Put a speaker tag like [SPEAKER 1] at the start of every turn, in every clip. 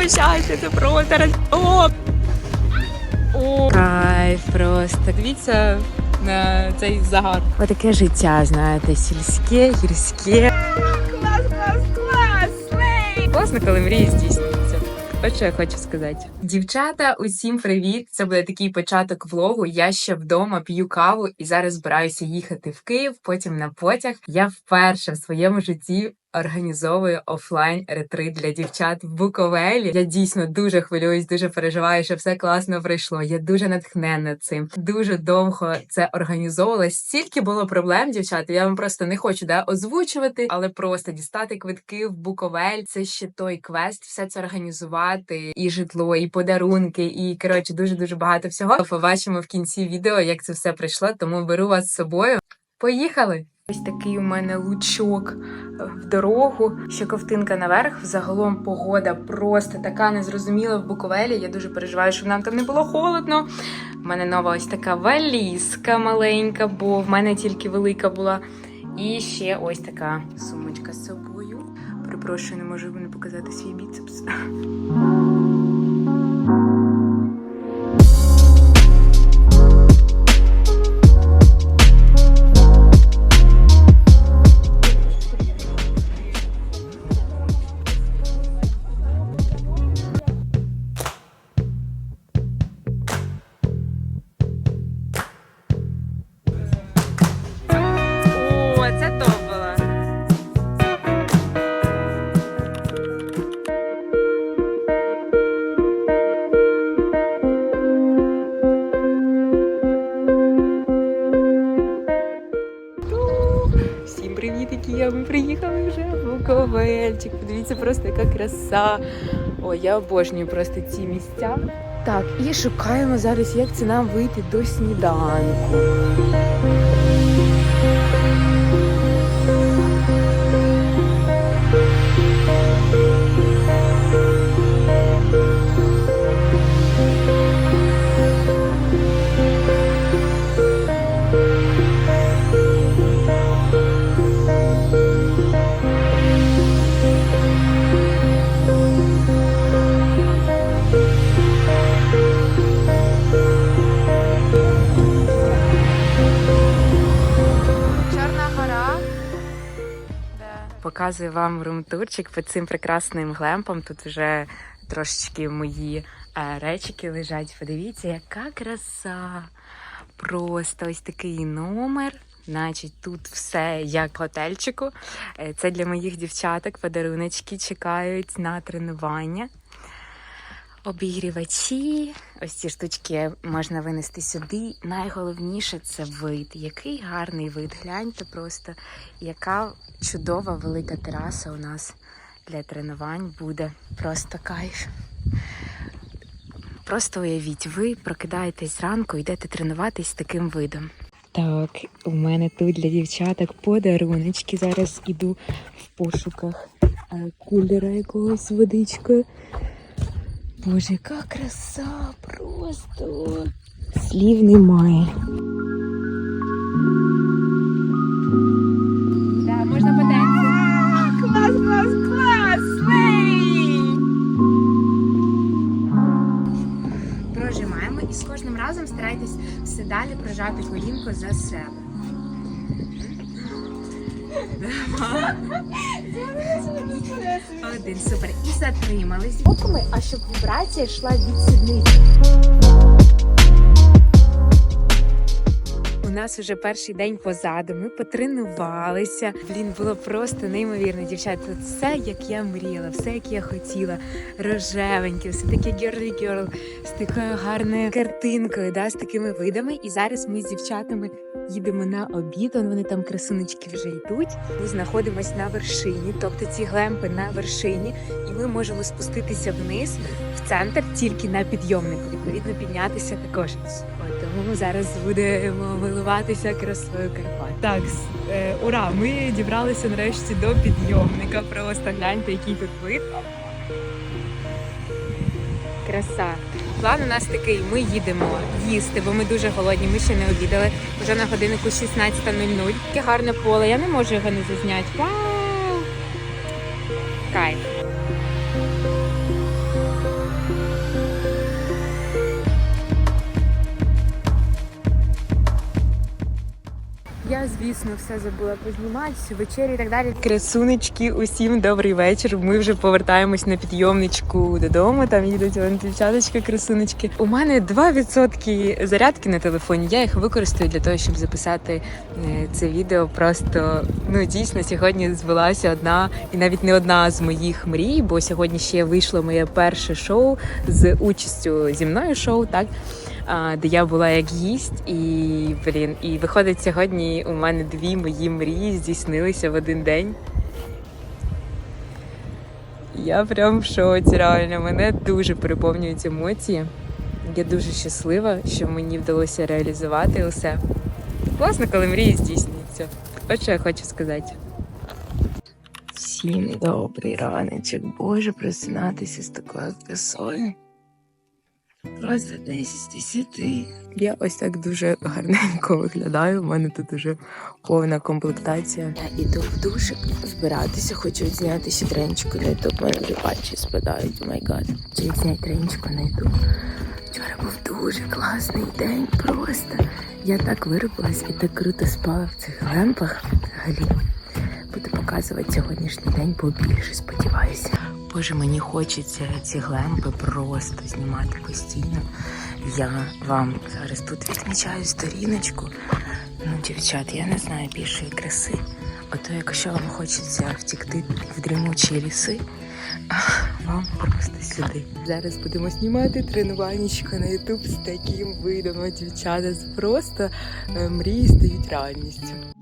[SPEAKER 1] щастя, це просто. О! О! Кайф просто. Дивіться на цей загар. Отаке життя, знаєте, сільське, гірське. Клас, клас, клас! Класно, коли мрії здійснюються. Ось що я хочу сказати. Дівчата, усім привіт! Це буде такий початок влогу. Я ще вдома п'ю каву і зараз збираюся їхати в Київ, потім на потяг. Я вперше в своєму житті. Організовую офлайн ретрит для дівчат в Буковелі. Я дійсно дуже хвилююсь, дуже переживаю, що все класно пройшло. Я дуже натхненна цим. Дуже довго це організовувала. Стільки було проблем, дівчата. Я вам просто не хочу да озвучувати, але просто дістати квитки в Буковель. Це ще той квест, все це організувати, і житло, і подарунки, і коротше дуже дуже багато всього. Побачимо в кінці відео, як це все пройшло. Тому беру вас з собою. Поїхали! Ось такий у мене лучок в дорогу, ще ковтинка наверх. Загалом погода просто така незрозуміла в Буковелі. Я дуже переживаю, щоб нам там не було холодно. У мене нова ось така валізка маленька, бо в мене тільки велика була. І ще ось така сумочка з собою. Перепрошую, не можу не показати свій біцепс. краса. Ой, я обожнюю просто ці місця. Так, і шукаємо зараз, як це нам вийти до сніданку. Показую вам румтурчик під цим прекрасним глемпом. Тут вже трошечки мої е, речики лежать. Подивіться, яка краса. Просто ось такий номер. Значить, тут все як готельчику. Е, Це для моїх дівчаток. Подаруночки чекають на тренування. Обігрівачі, ось ці штучки можна винести сюди. Найголовніше це вид. Який гарний вид. Гляньте просто, яка чудова велика тераса у нас для тренувань буде. Просто кайф. Просто уявіть, ви прокидаєтесь зранку, йдете тренуватись таким видом. Так, у мене тут для дівчаток подаруночки. Зараз іду в пошуках е, кулера якогось водичкою. Боже, яка краса! Просто слів немає. Да, можна потанцювати. Клас, клас, клас! Прожимаємо і з кожним разом старайтесь все далі прожати колінко за себе. Один, супер. І затримались. Оками, а щоб вібрація йшла від сідниці. Нас уже перший день позаду. Ми потренувалися. Блін, було просто неймовірно, дівчата. Все, як я мріяла, все, як я хотіла. Рожевеньке, все таке girly girl, з такою гарною картинкою, да, з такими видами. І зараз ми з дівчатами їдемо на обід. Он вони там красунечки вже йдуть. Ми знаходимося на вершині, тобто ці глемпи на вершині, і ми можемо спуститися вниз центр тільки на підйомнику. Відповідно, піднятися також. От, тому зараз будемо милуватися красою Карпат. Так, е, ура! Ми дібралися нарешті до підйомника. Просто гляньте, який тут вид. Краса. План у нас такий: ми їдемо їсти, бо ми дуже голодні. Ми ще не обідали. Вже на годиннику 16.00. Яке гарне поле. Я не можу його не зазняти. Вау! Кайф. Звісно, все забула познімати, вечері і так далі. Красунечки, усім добрий вечір. Ми вже повертаємось на підйомничку додому. Там їдуть дівчаточки, красунечки. У мене 2% зарядки на телефоні. Я їх використаю для того, щоб записати е, це відео. Просто ну дійсно сьогодні збулася одна і навіть не одна з моїх мрій, бо сьогодні ще вийшло моє перше шоу з участю зі мною шоу, так де я була як гість, і блін, і виходить сьогодні у мене дві мої мрії здійснилися в один день. Я прям в шоці, реально. Мене дуже переповнюють емоції. Я дуже щаслива, що мені вдалося реалізувати усе. Класно, коли мрії здійснюються. От що я хочу сказати. Всім добрий раночок. Боже, просинатися з такою красою. Просто 10 з 10. Я ось так дуже гарненько виглядаю. У мене тут дуже повна комплектація. Я іду в душик збиратися, хочу відзняти ще тренчику на ютуб. Мене вже патчі спадають, о май гад. Хочу відзняти тренчику на ютуб. Вчора був дуже класний день, просто. Я так виробилась і так круто спала в цих лампах. Взагалі буду показувати сьогоднішній день побільше, сподіваюся. Боже, мені хочеться ці глемпи просто знімати постійно. Я вам зараз тут відмічаю сторіночку. Ну, дівчат, я не знаю більшої краси. Ото якщо вам хочеться втікти в дрімучі ліси, вам просто сюди. Зараз будемо знімати тренуваннячко на ютуб з таким видом. Дівчата, просто е, мрії стають реальністю.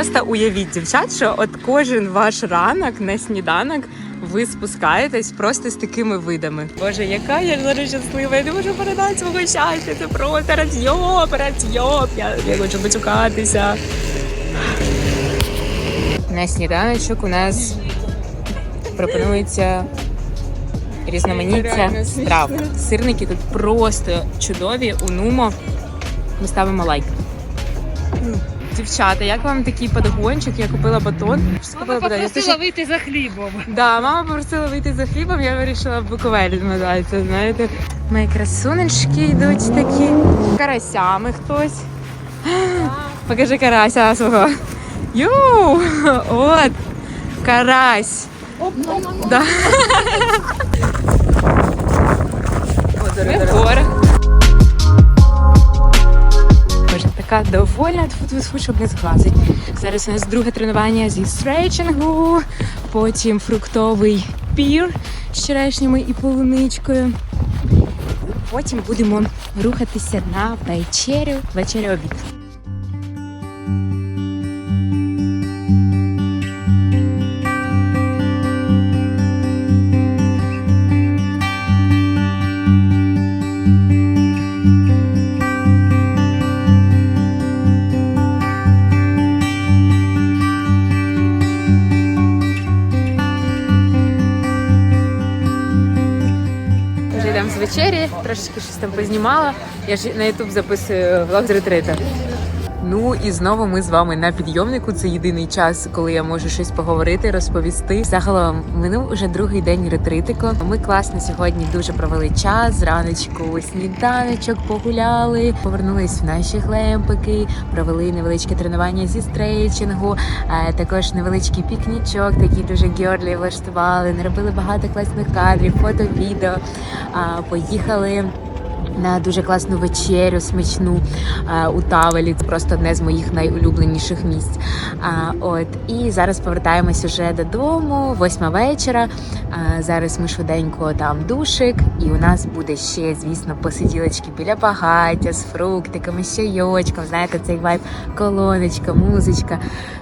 [SPEAKER 1] Просто уявіть, дівчат, що от кожен ваш ранок на сніданок ви спускаєтесь просто з такими видами. Боже, яка я зараз щаслива, я не можу передати свого щастя. Це просто розйоб, розйоб. Я, я хочу поцюкатися. На сніданочок у нас пропонується різноманіття страв. Сирники тут просто чудові. У Нумо ми ставимо лайк. Дівчата, як вам такий подгончик? Я купила батон. Я
[SPEAKER 2] Попросила вийти за хлібом.
[SPEAKER 1] Да, мама попросила вийти за хлібом, я вирішила в Буковель змотатися, знаєте. Мої красунечки йдуть такі. Карасями хтось. Покажи карася свого. Йоу! От! Карась! Да. Ми в горах. Така довольна щоб не зглазить. Зараз у нас друге тренування зі стрейчингу, потім фруктовий пір з черешнями і полуничкою. Потім будемо рухатися на вечерю, вечерю обід. Трошечки щось там познімала. Я ж на Ютуб записую влог з ретрита. Ну і знову ми з вами на підйомнику. Це єдиний час, коли я можу щось поговорити, розповісти. Загалом минув уже другий день ретритику. Ми класно сьогодні дуже провели час. Зраночку сніданочок погуляли, повернулись в наші глемпики, провели невеличке тренування зі стрейчингу, також невеличкий пікнічок, такий дуже гьорлі влаштували. Наробили багато класних кадрів, фото, відео. Поїхали на дуже класну вечерю смачну е, у Тавелі. Це просто одне з моїх найулюбленіших місць. От і зараз повертаємось уже додому, восьма вечора. Зараз ми швиденько там душик, і у нас буде ще, звісно, посиділочки біля багаття з фруктиками, з чайочком. Знаєте, цей вайб, колоночка, музичка.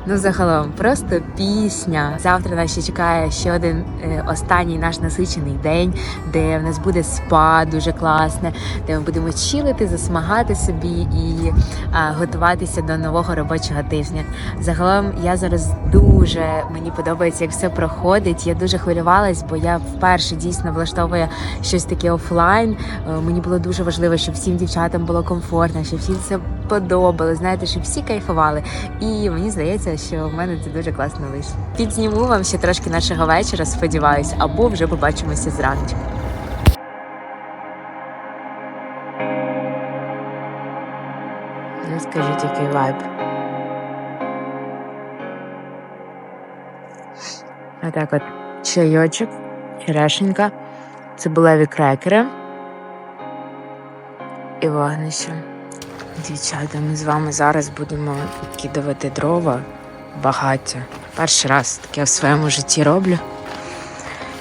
[SPEAKER 1] Ну, загалом, просто пісня. Завтра нас ще чекає ще один е, останній наш насичений день, де в нас буде спа дуже класне, де ми будемо чилити, засмагати собі і а, готуватися до нового робочого тижня. Загалом я зараз дуже мені подобається, як все проходить. Я дуже хвилювалась, бо я вперше дійсно влаштовую щось таке офлайн. Е, Мені було дуже важливо, щоб всім дівчатам було комфортно, щоб всім це подобали. Знаєте, щоб всі кайфували. І мені здається, що в мене це дуже класно вийшло. Підзніму вам ще трошки нашого вечора, сподіваюсь, або вже побачимося зранку. Скажіть, який вайб. Отак от чайочок, черешенька, цибулеві крекери і вогнище. Дівчата, ми з вами зараз будемо підкидувати дрова багаття. Перший раз таке в своєму житті роблю.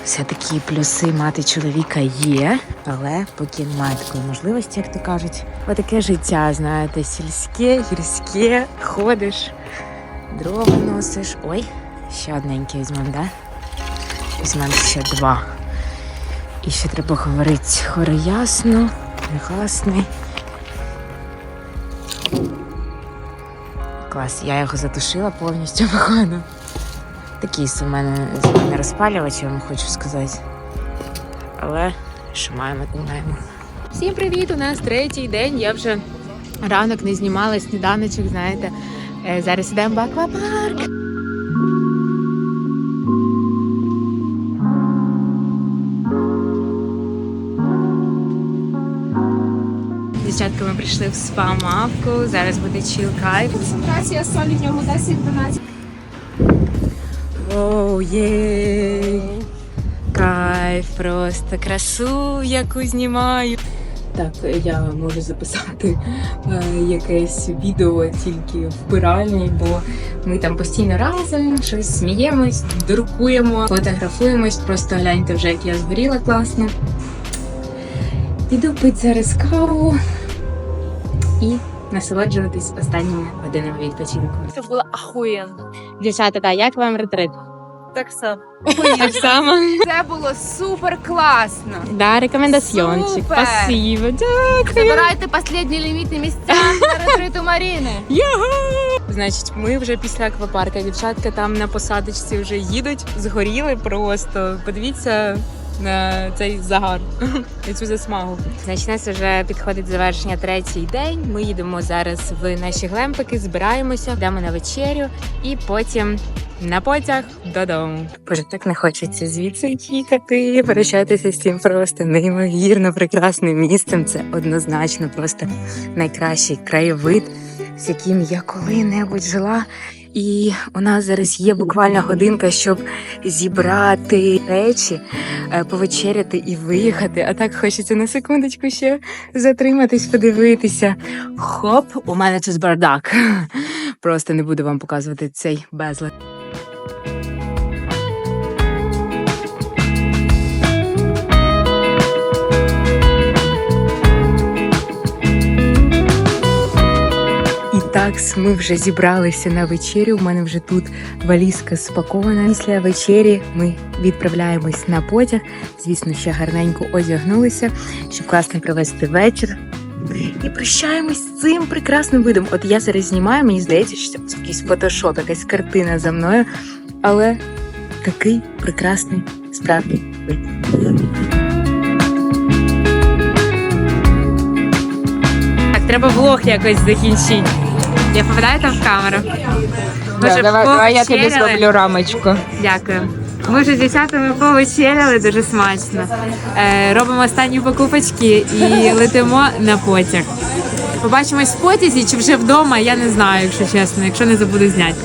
[SPEAKER 1] Все такі плюси мати чоловіка є, але поки немає такої можливості, як то кажуть. Отаке життя, знаєте, сільське, гірське, ходиш, дрова носиш. Ой, ще одненьке візьмемо, да? Візьмемо ще два. І ще треба говорити хоро ясно, негласний. Клас, я його затушила повністю, походу. Такий у мене з мене розпалювач, я вам хочу сказати. Але що маємо, то маємо. Всім привіт! У нас третій день. Я вже ранок не знімала сніданочок, знаєте. Е, Зараз йдемо в аквапарк. Дівчатка, ми прийшли в спа-мавку. Зараз буде чіл кайф.
[SPEAKER 2] Концентрація солі в ньому 10-12.
[SPEAKER 1] Оу, єй! Кайф просто красу, яку знімаю. Так, я можу записати е, якесь відео тільки в вбиральні, бо ми там постійно разом щось сміємось, друкуємо, фотографуємось. Просто гляньте вже, як я згоріла класно. Іду пити зараз каву і насолоджуватись останніми годинами відпочинку.
[SPEAKER 2] Це було ахуєнно.
[SPEAKER 1] Дівчата, так, як вам ретрит?
[SPEAKER 2] Так само.
[SPEAKER 1] Так само.
[SPEAKER 2] Це було супер класно.
[SPEAKER 1] Да, рекомендаціончик.
[SPEAKER 2] Супер!
[SPEAKER 1] Спасибо, дякую.
[SPEAKER 2] Забирайте останні лімітні місця на ретриту Маріни.
[SPEAKER 1] Значить, ми вже після аквапарка. Дівчатка там на посадочці вже їдуть, згоріли просто. Подивіться на цей загар і цю засмагу. Значить, у нас вже підходить завершення третій день. Ми їдемо зараз в наші глемпики, збираємося, йдемо на вечерю і потім. На потяг додому. Боже, так не хочеться звідси їхати. Прощатися з цим просто неймовірно прекрасним місцем. Це однозначно просто найкращий краєвид, з яким я коли-небудь жила. І у нас зараз є буквально годинка, щоб зібрати речі, е, повечеряти і виїхати. А так хочеться на секундочку ще затриматись, подивитися. Хоп, у мене тут бардак. Просто не буду вам показувати цей безлад. Так, ми вже зібралися на вечерю. У мене вже тут валізка спакована. Після вечері ми відправляємось на потяг. Звісно, ще гарненько одягнулися, щоб класно провести вечір. І прощаємось з цим прекрасним видом. От я зараз знімаю, мені здається, що це якийсь фотошоп, якась картина за мною. Але такий прекрасний справді вид. Треба влог якось закінчити. Я попадаю там в камеру. Да, вже повечеряли.
[SPEAKER 2] рамочку.
[SPEAKER 1] Дякую. Ми вже з дівчатами повечеряли дуже смачно. Е, робимо останні покупочки і летимо на потяг. Побачимось в потязі чи вже вдома, я не знаю, якщо чесно, якщо не забуду зняти.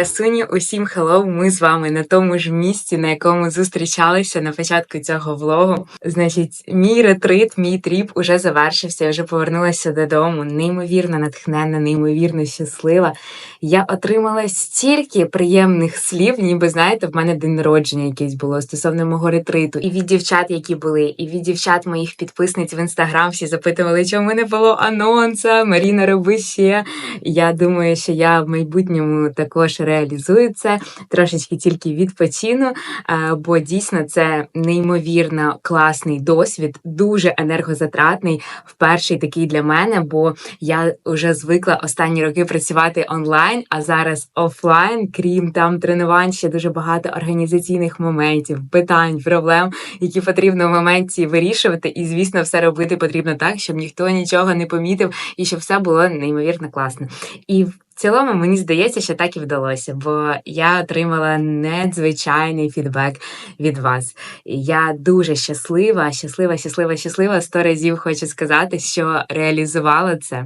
[SPEAKER 1] Красуні, усім хеллоу. Ми з вами на тому ж місці, на якому зустрічалися на початку цього влогу. Значить, мій ретрит, мій тріп уже завершився. Я вже повернулася додому. Неймовірно натхненна, неймовірно щаслива. Я отримала стільки приємних слів, ніби знаєте, в мене день народження якийсь було стосовно мого ретриту. І від дівчат, які були, і від дівчат моїх підписниць в інстаграм всі запитували, чому не було анонса. Маріна, роби ще. Я думаю, що я в майбутньому також реалізую це, трошечки тільки відпочину, е, бо дійсно це неймовірно класний досвід, дуже енергозатратний. Вперший такий для мене, бо я вже звикла останні роки працювати онлайн, а зараз офлайн, крім там тренувань, ще дуже багато організаційних моментів, питань, проблем, які потрібно в моменті вирішувати. І, звісно, все робити потрібно так, щоб ніхто нічого не помітив і щоб все було неймовірно класно. І цілому мені здається, що так і вдалося, бо я отримала надзвичайний фідбек від вас. Я дуже щаслива, щаслива, щаслива, щаслива. Сто разів хочу сказати, що реалізувала це,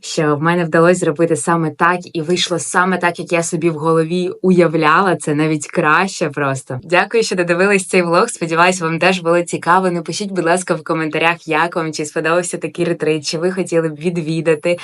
[SPEAKER 1] що в мене вдалося зробити саме так, і вийшло саме так, як я собі в голові уявляла. Це навіть краще просто. Дякую, що додивились цей влог. Сподіваюсь, вам теж було цікаво. Напишіть, будь ласка, в коментарях, як вам чи сподобався такий ретрит, чи ви хотіли б відвідати.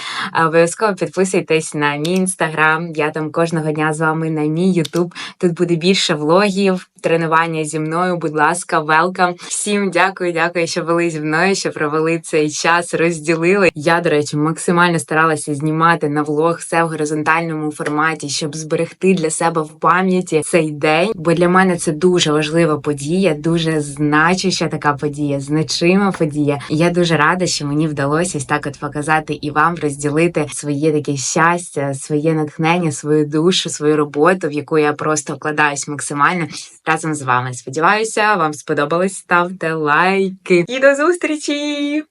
[SPEAKER 1] Обов'язково підписуйтесь на мій інстаграм. Я там кожного дня з вами на мій Ютуб. Тут буде більше влогів, тренування зі мною. Будь ласка, велкам. Всім дякую, дякую, що були зі мною, що провели цей час, розділили. Я, до речі, максимально старалася знімати на влог все в горизонтальному форматі, щоб зберегти для себе в пам'яті цей день. Бо для мене це дуже важлива подія, дуже значуща така подія, значима подія. І я дуже рада, що мені вдалося ось так от показати і вам розділити своє таке щастя, своє натхнення, свою душу, свою роботу, в яку я просто вкладаюсь максимально разом з вами. Сподіваюся, вам сподобалось. Ставте лайки і до зустрічі!